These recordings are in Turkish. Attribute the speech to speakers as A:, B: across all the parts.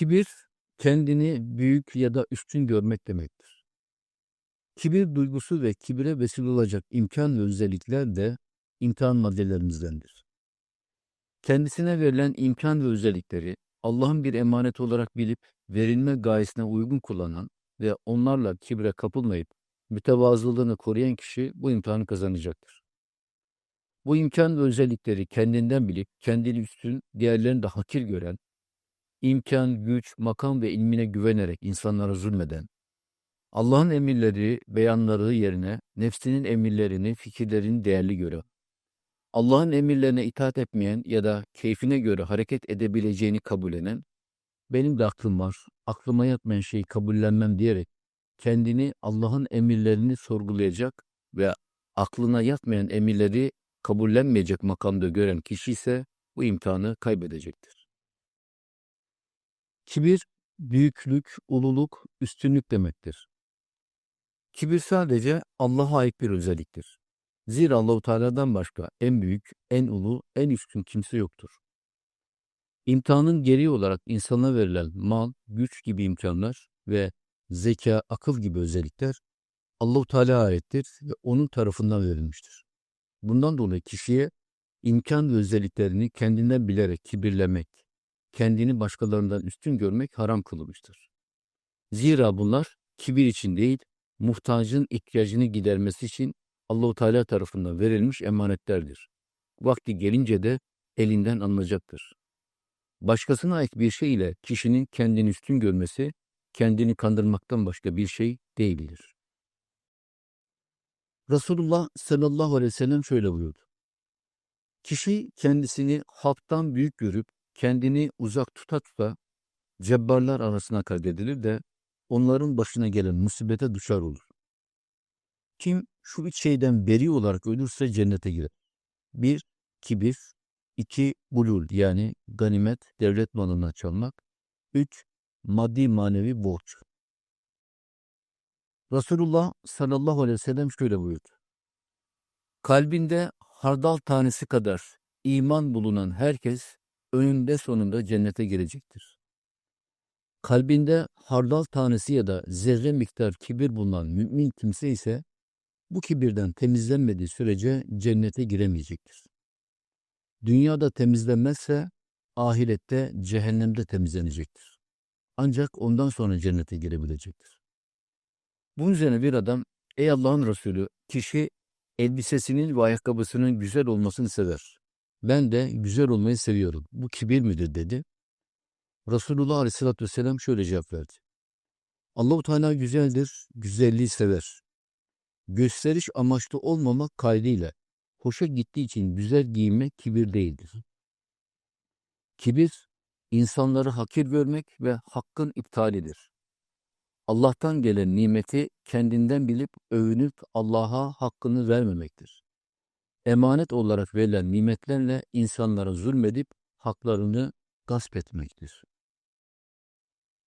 A: Kibir, kendini büyük ya da üstün görmek demektir. Kibir duygusu ve kibire vesile olacak imkan ve özellikler de imtihan maddelerimizdendir. Kendisine verilen imkan ve özellikleri Allah'ın bir emanet olarak bilip verilme gayesine uygun kullanan ve onlarla kibre kapılmayıp mütevazılığını koruyan kişi bu imtihanı kazanacaktır. Bu imkan ve özellikleri kendinden bilip kendini üstün, diğerlerini de hakir gören, imkan, güç, makam ve ilmine güvenerek insanlara zulmeden, Allah'ın emirleri, beyanları yerine nefsinin emirlerini, fikirlerini değerli gören, Allah'ın emirlerine itaat etmeyen ya da keyfine göre hareket edebileceğini kabullenen, benim de aklım var, aklıma yatmayan şeyi kabullenmem diyerek kendini Allah'ın emirlerini sorgulayacak ve aklına yatmayan emirleri kabullenmeyecek makamda gören kişi ise bu imtihanı kaybedecektir. Kibir, büyüklük, ululuk, üstünlük demektir. Kibir sadece Allah'a ait bir özelliktir. Zira Allahu Teala'dan başka en büyük, en ulu, en üstün kimse yoktur. İmtihanın gereği olarak insana verilen mal, güç gibi imkanlar ve zeka, akıl gibi özellikler Allahu Teala'ya aittir ve onun tarafından verilmiştir. Bundan dolayı kişiye imkan ve özelliklerini kendinden bilerek kibirlemek, kendini başkalarından üstün görmek haram kılınmıştır. Zira bunlar kibir için değil, muhtacın ihtiyacını gidermesi için Allahu Teala tarafından verilmiş emanetlerdir. Vakti gelince de elinden alınacaktır. Başkasına ait bir şey ile kişinin kendini üstün görmesi, kendini kandırmaktan başka bir şey değildir. Resulullah sallallahu aleyhi ve sellem şöyle buyurdu. Kişi kendisini halktan büyük görüp kendini uzak tuta tuta cebbarlar arasına kaydedilir de onların başına gelen musibete düşer olur. Kim şu üç şeyden beri olarak ölürse cennete girer. Bir, kibir. iki bulul yani ganimet, devlet malına çalmak. Üç, maddi manevi borç. Resulullah sallallahu aleyhi ve sellem şöyle buyurdu. Kalbinde hardal tanesi kadar iman bulunan herkes önünde sonunda cennete girecektir. Kalbinde hardal tanesi ya da zerre miktar kibir bulunan mümin kimse ise bu kibirden temizlenmediği sürece cennete giremeyecektir. Dünyada temizlenmezse ahirette cehennemde temizlenecektir. Ancak ondan sonra cennete girebilecektir. Bunun üzerine bir adam, ey Allah'ın Resulü, kişi elbisesinin ve ayakkabısının güzel olmasını sever. Ben de güzel olmayı seviyorum. Bu kibir midir dedi. Resulullah Aleyhisselatü Vesselam şöyle cevap verdi. Allahu Teala güzeldir, güzelliği sever. Gösteriş amaçlı olmamak kaydıyla hoşa gittiği için güzel giyinmek kibir değildir. Kibir, insanları hakir görmek ve hakkın iptalidir. Allah'tan gelen nimeti kendinden bilip övünüp Allah'a hakkını vermemektir. Emanet olarak verilen nimetlerle insanlara zulmedip haklarını gasp etmektir.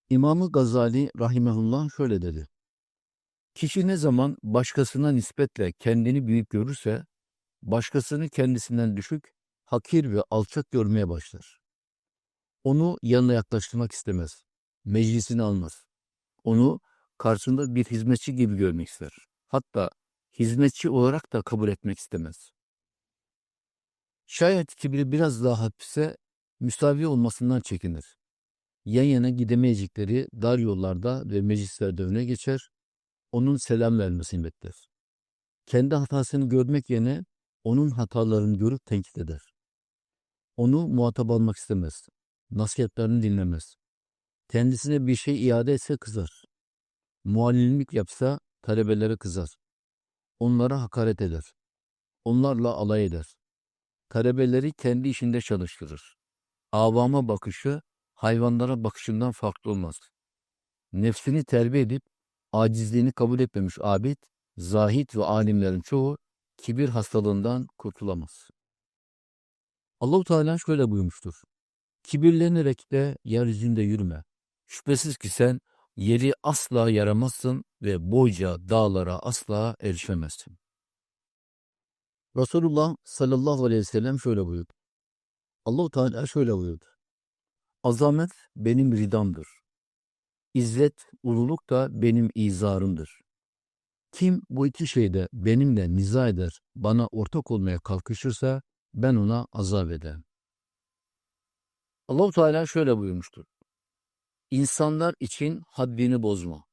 A: İmamı Gazali rahimehullah şöyle dedi. Kişi ne zaman başkasına nispetle kendini büyük görürse, başkasını kendisinden düşük, hakir ve alçak görmeye başlar. Onu yanına yaklaştırmak istemez. Meclisini almaz. Onu karşısında bir hizmetçi gibi görmek ister. Hatta hizmetçi olarak da kabul etmek istemez. Şayet kibri biraz daha hafifse müsavi olmasından çekinir. Yan yana gidemeyecekleri dar yollarda ve meclislerde öne geçer, onun selam vermesini bekler. Kendi hatasını görmek yerine onun hatalarını görüp tenkit eder. Onu muhatap almak istemez. Nasihatlerini dinlemez. Kendisine bir şey iade etse kızar. Muallimlik yapsa talebelere kızar. Onlara hakaret eder. Onlarla alay eder. Talebeleri kendi işinde çalıştırır. Avama bakışı hayvanlara bakışından farklı olmaz. Nefsini terbiye edip acizliğini kabul etmemiş abid, zahit ve alimlerin çoğu kibir hastalığından kurtulamaz. Allahu Teala şöyle buyurmuştur. Kibirlenerek de yeryüzünde yürüme. Şüphesiz ki sen yeri asla yaramazsın ve boyca dağlara asla erişemezsin. Resulullah sallallahu aleyhi ve sellem şöyle buyurdu. Allahu Teala şöyle buyurdu. Azamet benim ridamdır. İzzet, ululuk da benim izarımdır. Kim bu iki şeyde benimle niza eder, bana ortak olmaya kalkışırsa ben ona azap ederim. Allahu Teala şöyle buyurmuştur. İnsanlar için haddini bozma.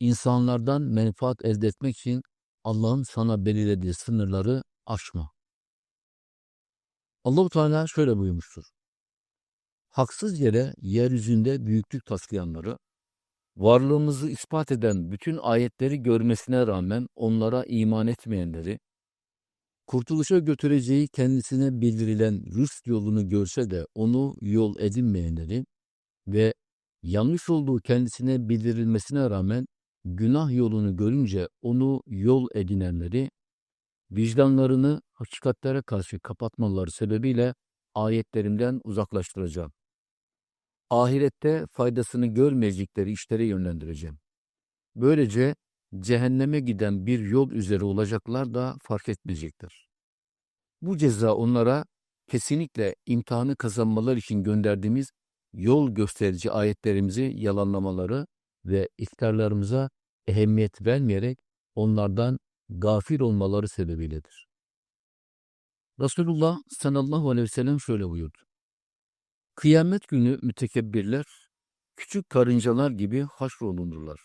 A: İnsanlardan menfaat elde etmek için Allah'ın sana belirlediği sınırları aşma. Allahu Teala şöyle buyurmuştur. Haksız yere yeryüzünde büyüklük taslayanları, varlığımızı ispat eden bütün ayetleri görmesine rağmen onlara iman etmeyenleri, kurtuluşa götüreceği kendisine bildirilen rüşt yolunu görse de onu yol edinmeyenleri ve yanlış olduğu kendisine bildirilmesine rağmen günah yolunu görünce onu yol edinenleri, vicdanlarını hakikatlere karşı kapatmaları sebebiyle ayetlerimden uzaklaştıracağım. Ahirette faydasını görmeyecekleri işlere yönlendireceğim. Böylece cehenneme giden bir yol üzere olacaklar da fark etmeyecektir. Bu ceza onlara kesinlikle imtihanı kazanmalar için gönderdiğimiz yol gösterici ayetlerimizi yalanlamaları ve iftarlarımıza ehemmiyet vermeyerek onlardan gafil olmaları sebebiyledir. Resulullah sallallahu aleyhi ve sellem şöyle buyurdu. Kıyamet günü mütekebbirler, küçük karıncalar gibi haşrolunurlar.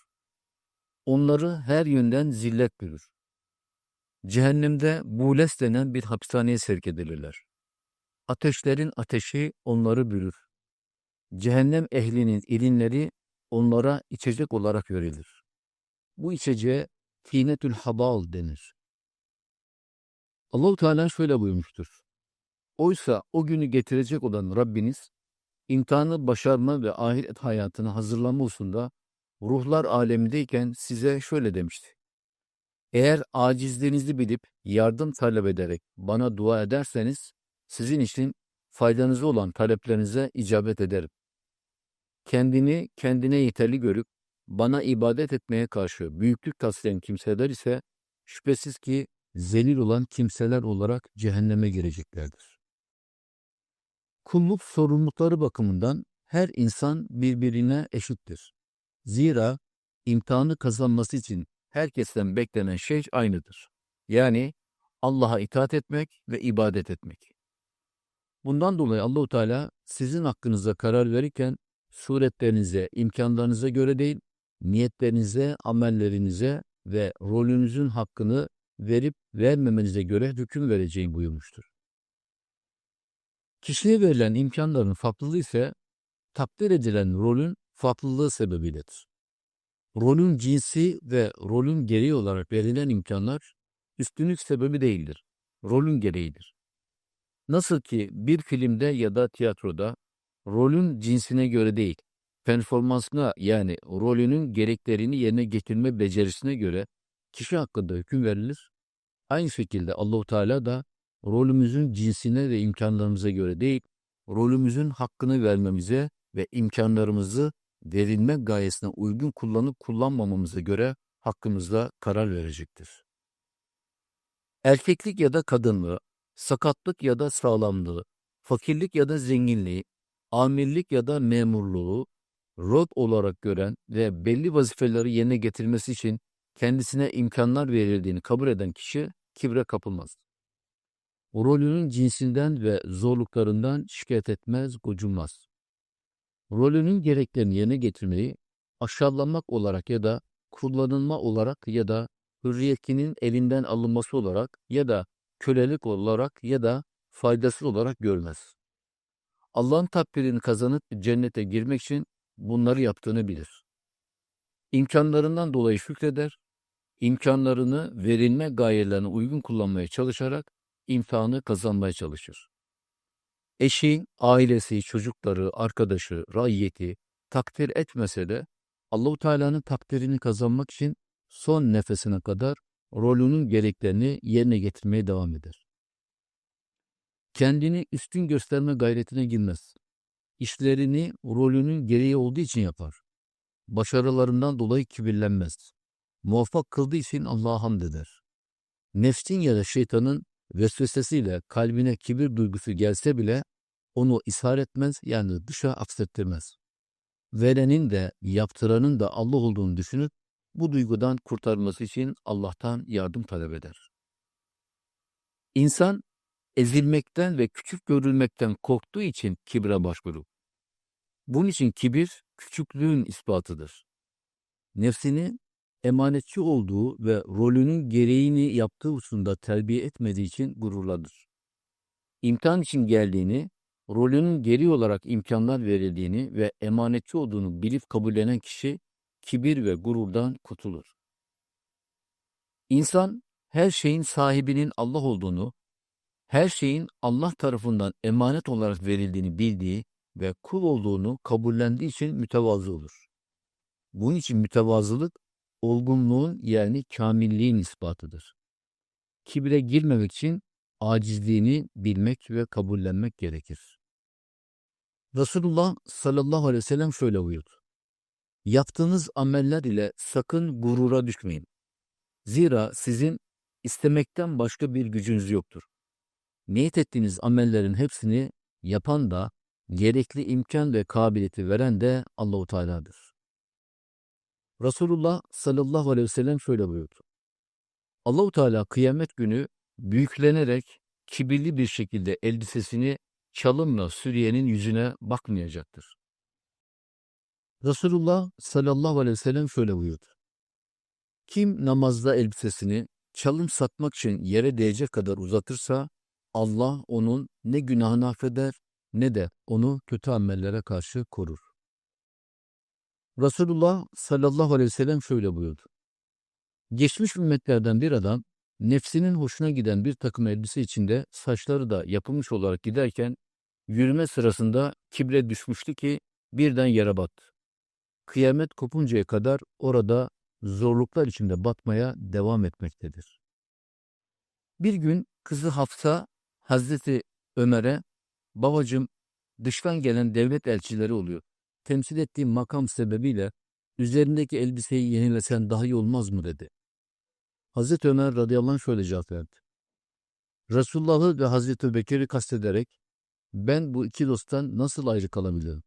A: Onları her yönden zillet bürür. Cehennemde bules denen bir hapishaneye sevk edilirler. Ateşlerin ateşi onları bürür. Cehennem ehlinin ilinleri onlara içecek olarak verilir. Bu içeceğe tinetül habal denir. Allahu Teala şöyle buyurmuştur. Oysa o günü getirecek olan Rabbiniz, imtihanı başarma ve ahiret hayatını hazırlama hususunda ruhlar alemindeyken size şöyle demişti. Eğer acizliğinizi bilip yardım talep ederek bana dua ederseniz, sizin için faydanızı olan taleplerinize icabet ederim. Kendini kendine yeterli görüp bana ibadet etmeye karşı büyüklük taslayan kimseler ise şüphesiz ki zelil olan kimseler olarak cehenneme gireceklerdir. Kulluk sorumlulukları bakımından her insan birbirine eşittir. Zira imtihanı kazanması için herkesten beklenen şey aynıdır. Yani Allah'a itaat etmek ve ibadet etmek. Bundan dolayı Allahu Teala sizin hakkınıza karar verirken suretlerinize, imkanlarınıza göre değil, niyetlerinize, amellerinize ve rolünüzün hakkını verip vermemenize göre hüküm vereceğim buyurmuştur. Kişiye verilen imkanların farklılığı ise takdir edilen rolün farklılığı sebebiyledir. Rolün cinsi ve rolün gereği olarak verilen imkanlar üstünlük sebebi değildir. Rolün gereğidir. Nasıl ki bir filmde ya da tiyatroda rolün cinsine göre değil, performansına yani rolünün gereklerini yerine getirme becerisine göre kişi hakkında hüküm verilir. Aynı şekilde Allahu Teala da rolümüzün cinsine ve imkanlarımıza göre değil, rolümüzün hakkını vermemize ve imkanlarımızı verilme gayesine uygun kullanıp kullanmamamıza göre hakkımızda karar verecektir. Erkeklik ya da kadınlığı, sakatlık ya da sağlamlığı, fakirlik ya da zenginliği, amirlik ya da memurluğu rol olarak gören ve belli vazifeleri yerine getirmesi için kendisine imkanlar verildiğini kabul eden kişi kibre kapılmaz. Rolünün cinsinden ve zorluklarından şikayet etmez, gocunmaz. Rolünün gereklerini yerine getirmeyi aşağılamak olarak ya da kullanılma olarak ya da hürriyetinin elinden alınması olarak ya da kölelik olarak ya da faydasız olarak görmez. Allah'ın takdirini kazanıp cennete girmek için bunları yaptığını bilir. İmkanlarından dolayı şükreder, imkanlarını verilme gayelerine uygun kullanmaya çalışarak imtihanı kazanmaya çalışır. Eşi, ailesi, çocukları, arkadaşı, raiyeti takdir etmese de Allahu Teala'nın takdirini kazanmak için son nefesine kadar rolünün gereklerini yerine getirmeye devam eder. Kendini üstün gösterme gayretine girmez. İşlerini rolünün gereği olduğu için yapar. Başarılarından dolayı kibirlenmez. Muvaffak kıldığı için Allah'a hamd eder. Nefsin ya da şeytanın vesvesesiyle kalbine kibir duygusu gelse bile onu ishar etmez yani dışa aksettirmez. Verenin de yaptıranın da Allah olduğunu düşünüp bu duygudan kurtarması için Allah'tan yardım talep eder. İnsan ezilmekten ve küçük görülmekten korktuğu için kibre başvurur. Bunun için kibir küçüklüğün ispatıdır. Nefsini emanetçi olduğu ve rolünün gereğini yaptığı hususunda terbiye etmediği için gururladır. İmtihan için geldiğini, rolünün geri olarak imkanlar verildiğini ve emanetçi olduğunu bilip kabullenen kişi kibir ve gururdan kurtulur. İnsan her şeyin sahibinin Allah olduğunu, her şeyin Allah tarafından emanet olarak verildiğini bildiği ve kul olduğunu kabullendiği için mütevazı olur. Bunun için mütevazılık, olgunluğun yani kamilliğin ispatıdır. Kibre girmemek için acizliğini bilmek ve kabullenmek gerekir. Resulullah sallallahu aleyhi ve sellem şöyle buyurdu. Yaptığınız ameller ile sakın gurura düşmeyin. Zira sizin istemekten başka bir gücünüz yoktur. Niyet ettiğiniz amellerin hepsini yapan da, gerekli imkan ve kabiliyeti veren de Allahu Teala'dır. Resulullah sallallahu aleyhi ve sellem şöyle buyurdu. Allahu Teala kıyamet günü büyüklenerek kibirli bir şekilde elbisesini çalımla sürüyenin yüzüne bakmayacaktır. Resulullah sallallahu aleyhi ve sellem şöyle buyurdu. Kim namazda elbisesini çalım satmak için yere değecek kadar uzatırsa Allah onun ne günahını affeder ne de onu kötü amellere karşı korur. Resulullah sallallahu aleyhi ve sellem şöyle buyurdu. Geçmiş ümmetlerden bir adam nefsinin hoşuna giden bir takım elbise içinde saçları da yapılmış olarak giderken yürüme sırasında kibre düşmüştü ki birden yere battı. Kıyamet kopuncaya kadar orada zorluklar içinde batmaya devam etmektedir. Bir gün kızı Hafsa Hazreti Ömer'e babacım dıştan gelen devlet elçileri oluyor. Temsil ettiğim makam sebebiyle üzerindeki elbiseyi yenilesen daha iyi olmaz mı dedi. Hazreti Ömer radıyallahu anh şöyle cevap verdi. Resulullah'ı ve Hazreti Bekir'i kastederek ben bu iki dosttan nasıl ayrı kalabilirim?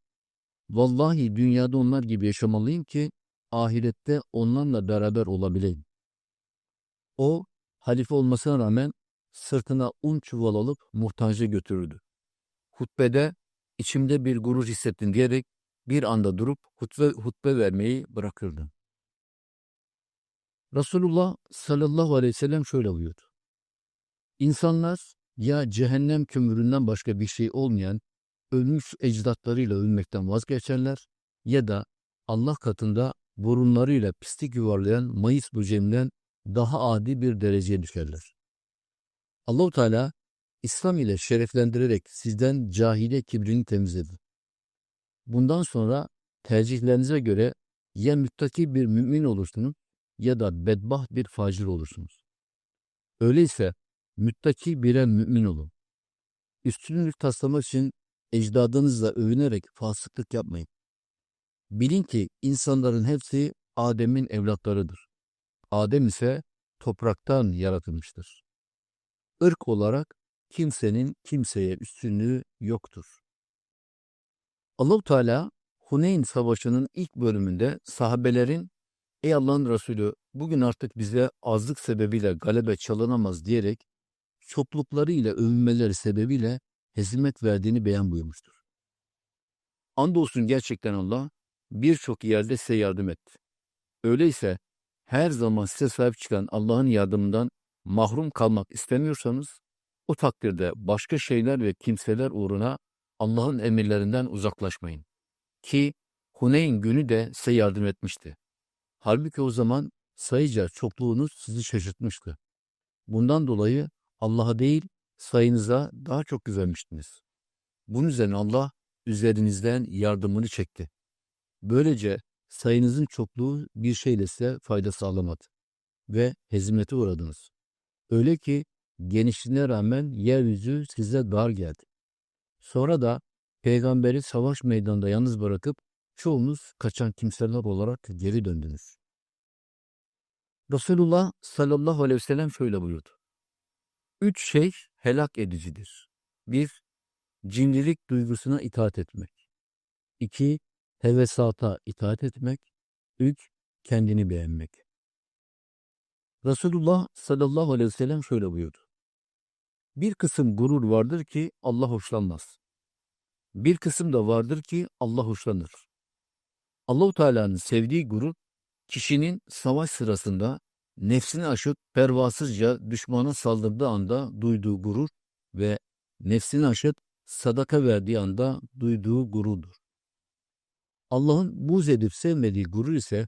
A: Vallahi dünyada onlar gibi yaşamalıyım ki ahirette onlarla beraber olabileyim. O halife olmasına rağmen sırtına un çuval alıp muhtaca götürürdü. Hutbede içimde bir gurur hissettim diyerek bir anda durup hutbe, hutbe vermeyi bırakırdı. Resulullah sallallahu aleyhi ve sellem şöyle buyurdu. İnsanlar ya cehennem kömüründen başka bir şey olmayan ölmüş ecdatlarıyla ölmekten vazgeçerler ya da Allah katında burunlarıyla pislik yuvarlayan mayıs böceğinden daha adi bir dereceye düşerler. Allahu Teala İslam ile şereflendirerek sizden cahile kibrini temizledi. Bundan sonra tercihlerinize göre ya müttaki bir mümin olursunuz ya da bedbaht bir facir olursunuz. Öyleyse müttaki birer mümin olun. Üstünlük taslamak için ecdadınızla övünerek fasıklık yapmayın. Bilin ki insanların hepsi Adem'in evlatlarıdır. Adem ise topraktan yaratılmıştır. Irk olarak kimsenin kimseye üstünlüğü yoktur. Allahu Teala Huneyn Savaşı'nın ilk bölümünde sahabelerin Ey Allah'ın Resulü bugün artık bize azlık sebebiyle galebe çalınamaz diyerek çoklukları ile övünmeleri sebebiyle hezimet verdiğini beyan buyurmuştur. Andolsun gerçekten Allah birçok yerde size yardım etti. Öyleyse her zaman size sahip çıkan Allah'ın yardımından mahrum kalmak istemiyorsanız o takdirde başka şeyler ve kimseler uğruna Allah'ın emirlerinden uzaklaşmayın. Ki Huneyn günü de size yardım etmişti. Halbuki o zaman sayıca çokluğunuz sizi şaşırtmıştı. Bundan dolayı Allah'a değil sayınıza daha çok güvenmiştiniz. Bunun üzerine Allah üzerinizden yardımını çekti. Böylece sayınızın çokluğu bir şeyle size fayda sağlamadı ve hezimete uğradınız. Öyle ki genişliğine rağmen yeryüzü size dar geldi. Sonra da peygamberi savaş meydanında yalnız bırakıp çoğunuz kaçan kimseler olarak geri döndünüz. Resulullah sallallahu aleyhi ve sellem şöyle buyurdu. Üç şey helak edicidir. Bir, cimrilik duygusuna itaat etmek. 2. Hevesata itaat etmek. 3. Kendini beğenmek. Resulullah sallallahu aleyhi ve sellem şöyle buyurdu. Bir kısım gurur vardır ki Allah hoşlanmaz. Bir kısım da vardır ki Allah hoşlanır. Allahu Teala'nın sevdiği gurur, kişinin savaş sırasında nefsini aşıp pervasızca düşmana saldırdığı anda duyduğu gurur ve nefsini aşıp sadaka verdiği anda duyduğu gururdur. Allah'ın buz edip sevmediği gurur ise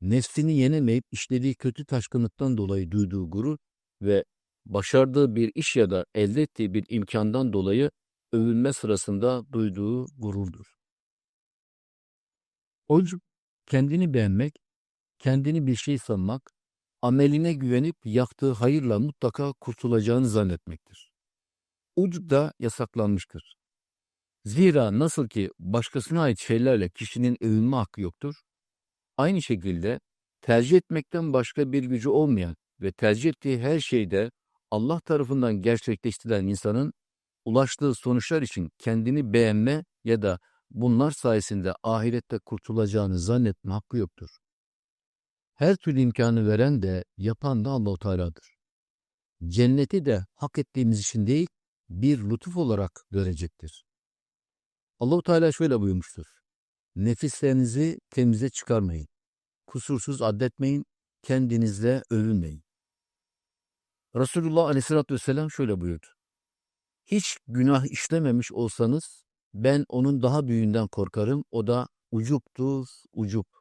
A: nefsini yenemeyip işlediği kötü taşkınlıktan dolayı duyduğu gurur ve başardığı bir iş ya da elde ettiği bir imkandan dolayı övünme sırasında duyduğu gururdur. Ucub, kendini beğenmek, kendini bir şey sanmak, ameline güvenip yaptığı hayırla mutlaka kurtulacağını zannetmektir. Ucub da yasaklanmıştır. Zira nasıl ki başkasına ait şeylerle kişinin övünme hakkı yoktur, aynı şekilde tercih etmekten başka bir gücü olmayan ve tercih ettiği her şeyde Allah tarafından gerçekleştirilen insanın ulaştığı sonuçlar için kendini beğenme ya da bunlar sayesinde ahirette kurtulacağını zannetme hakkı yoktur. Her türlü imkanı veren de yapan da Allahu Teala'dır. Cenneti de hak ettiğimiz için değil, bir lütuf olarak görecektir. Allahu Teala şöyle buyurmuştur. Nefislerinizi temize çıkarmayın. Kusursuz addetmeyin, kendinizle övünmeyin. Resulullah Aleyhisselatü Vesselam şöyle buyurdu. Hiç günah işlememiş olsanız ben onun daha büyüğünden korkarım. O da ucuptur, ucup.